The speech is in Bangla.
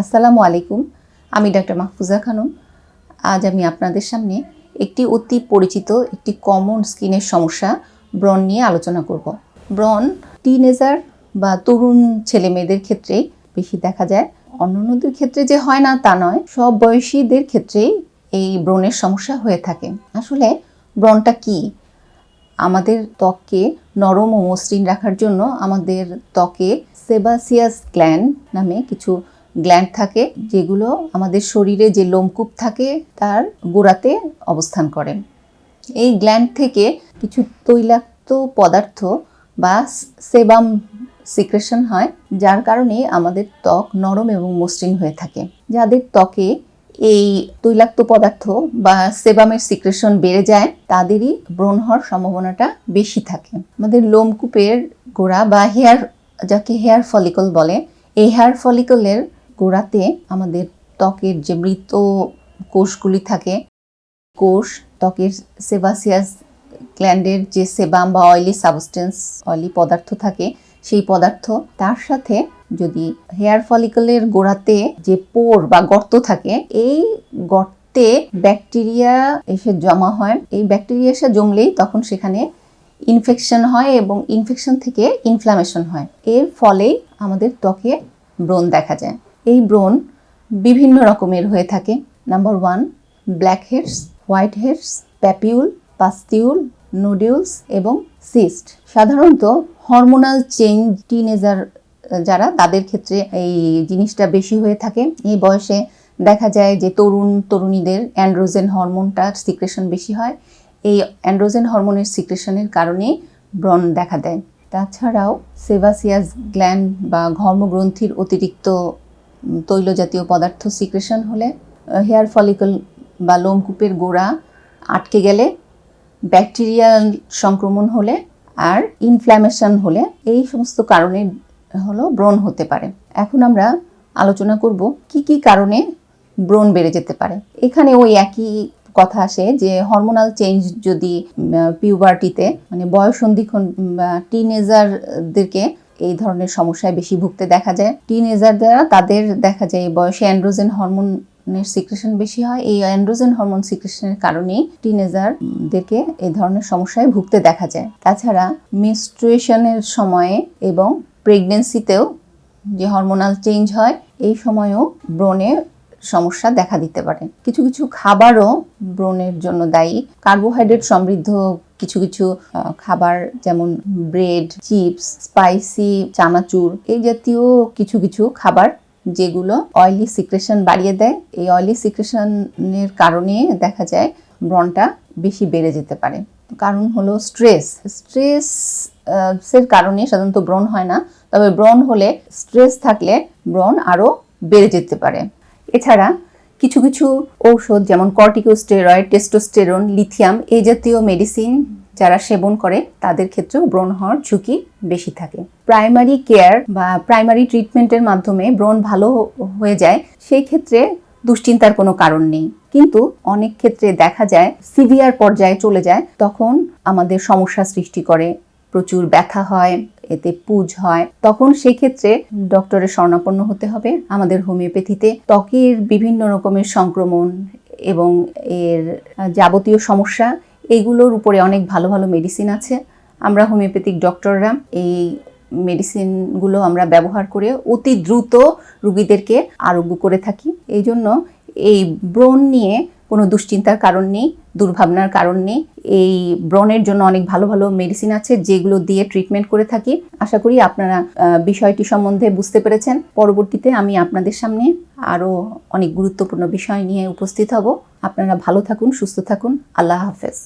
আসসালামু আলাইকুম। আমি ডাক্তার মাহফুজা খানম। আজ আমি আপনাদের সামনে একটি অতি পরিচিত, একটি কমন স্কিনের সমস্যা, ব্রণ নিয়ে আলোচনা করব। ব্রণ টিনেজার বা তরুণ ছেলে মেয়েদের ক্ষেত্রেই বেশি দেখা যায়। অন্যান্যদের ক্ষেত্রে যে হয় না, তা নয়। সব বয়সীদের ক্ষেত্রেই এই ব্রণের সমস্যা হয়ে থাকে। আসলে ব্রণটা কি? আমাদের ত্বককে নরম ও মসৃণ রাখার জন্য আমাদের ত্বকে সেবাসিয়াস গ্ল্যান্ড নামে কিছু গ্ল্যান্ড থাকে, যেগুলো আমাদের শরীরে যে লোমকূপ থাকে, তার গোড়াতে অবস্থান করে। এই গ্ল্যান্ড থেকে কিছু তৈলাক্ত পদার্থ বা সেবাম সিক্রেশন হয়, যার কারণে আমাদের ত্বক নরম এবং মসৃণ হয়ে থাকে। যাদের ত্বকে এই তৈলাক্ত পদার্থ বা সেবামের সিক্রেশন বেড়ে যায়, তাদেরই ব্রণ হওয়ার সম্ভাবনাটা বেশি থাকে। আমাদের লোমকূপের গোড়া বা হেয়ার যাকে হেয়ার ফলিকল বলে, এই হেয়ার ফলিকলের গোড়াতে আমাদের ত্বকের যে মৃত কোষগুলি থাকে, কোষ, ত্বকের সেবাসিয়াস গ্ল্যান্ডের যে সেবাম বা অয়েলি সাবস্টেন্স অয়েলি পদার্থ থাকে, সেই পদার্থ, তার সাথে যদি হেয়ার ফলিকলের গোড়াতে যে পোর বা গর্ত থাকে, এই গর্তে ব্যাকটেরিয়া এসে জমা হয়। এই ব্যাকটেরিয়া এসে জমলেই তখন সেখানে ইনফেকশন হয় এবং ইনফেকশন থেকে ইনফ্লামেশন হয়। এর ফলেই আমাদের ত্বকে ব্রণ দেখা যায়। এই ব্রণ বিভিন্ন রকমের হয়ে থাকে। Number one blackheads whiteheads papule pustule nodules এবং সিস্ট সাধারণত হরমোনাল চেঞ্জ টিনেজার যারা, তাদের ক্ষেত্রে এই জিনিসটা বেশি হয়ে থাকে। এই বয়সে দেখা যায় যে তরুণ তরুণীদের অ্যান্ড্রোজেন হরমোনটার সিক্রেশন বেশি হয়। এই অ্যান্ড্রোজেন হরমোনের সিক্রেশনের কারণেই ব্রণ দেখা দেয়। তাছাড়াও সেভাসিয়াস গ্ল্যান্ড বা ঘর্মগ্রন্থির অতিরিক্ত উম, তৈলজাতীয় পদার্থ সিক্রেশন হলে হেয়ার ফলিকল বা লোমকূপের গোড়া আটকে গেলে ব্যাকটেরিয়াল সংক্রমণ হলে আর ইনফ্ল্যামেশন হলে এই সমস্ত কারণে হলো ব্রণ হতে পারে। এখন আমরা আলোচনা করব কি কি কারণে ব্রণ বেড়ে যেতে পারে। এখানে ওই একই কথা আসে যে হরমোনাল চেঞ্জ যদি পিউবার্টিতে মানে বয়সন্ধিক্ষণ বা টিনেজারদেরকে এই ধরনের সমস্যায় বেশি ভুগতে দেখা যায়। টিনেজার দ্বারা তাদের দেখা যায় এই বয়সে অ্যান্ড্রোজেন হরমোনের সিক্রেশন বেশি হয়। এই অ্যান্ড্রোজেন হরমোন সিক্রেশনের কারণেই টিনেজারদেরকে এই ধরনের সমস্যায় ভুগতে দেখা যায়। তাছাড়া মিনস্ট্রুয়েশনের সময়ে এবং প্রেগনেন্সিতেও যে হরমোনাল চেঞ্জ হয়, এই সময়েও ব্রণে সমস্যা দেখা দিতে পারে। কিছু কিছু খাবারও ব্রণের জন্য দায়ী। কার্বোহাইড্রেট সমৃদ্ধ কিছু কিছু খাবার যেমন ব্রেড, চিপস, স্পাইসি, চানাচুর এই জাতীয় কিছু কিছু খাবার যেগুলো অয়েলি সিক্রেশন বাড়িয়ে দেয়। এই অয়েলি সিক্রেশনের কারণে দেখা যায় ব্রণটা বেশি বেড়ে যেতে পারে। কারণ হলো স্ট্রেস স্ট্রেস এর কারণে সাধারণত ব্রণ হয় না। তবে ব্রণ হলে স্ট্রেস থাকলে ব্রণ আরও বেড়ে যেতে পারে। এছাড়া কিছু কিছু ঔষধ যেমন কর্টিকোস্টেরয়েড, টেস্টোস্টেরন, লিথিয়াম এই জাতীয় মেডিসিন যারা সেবন করে, তাদের ক্ষেত্রেও ব্রণ হওয়ার ঝুঁকি বেশি থাকে। প্রাইমারি কেয়ার বা প্রাইমারি ট্রিটমেন্টের মাধ্যমে ব্রণ ভালো হয়ে যায়, সেই ক্ষেত্রে দুশ্চিন্তার কোনো কারণ নেই। কিন্তু অনেক ক্ষেত্রে দেখা যায়, সিভিয়ার পর্যায়ে চলে যায়, তখন আমাদের সমস্যা সৃষ্টি করে, প্রচুর ব্যথা হয় এতে পুজ হয়, তখন সেই ক্ষেত্রে ডক্টরের শরণাপন্ন হতে হবে। আমাদের হোমিওপ্যাথিতে ত্বকের বিভিন্ন রকমের সংক্রমণ এবং এর যাবতীয় সমস্যা এইগুলোর উপরে অনেক ভালো ভালো মেডিসিন আছে। আমরা হোমিওপ্যাথিক ডক্টররা এই মেডিসিনগুলো আমরা ব্যবহার করে অতি দ্রুত রুগীদেরকে আরোগ্য করে থাকি। এই জন্য এই ব্রণ নিয়ে কোনো দুশ্চিন্তার কারণ নেই, দুর্ভাবনার কারণ নেই। এই ব্রণের জন্য অনেক ভালো ভালো মেডিসিন আছে যেগুলো দিয়ে ট্রিটমেন্ট করে থাকি। আশা করি আপনারা বিষয়টি সম্বন্ধে বুঝতে পেরেছেন। পরবর্তীতে আমি আপনাদের সামনে আরও অনেক গুরুত্বপূর্ণ বিষয় নিয়ে উপস্থিত হব। আপনারা ভালো থাকুন, সুস্থ থাকুন। আল্লাহ হাফেজ।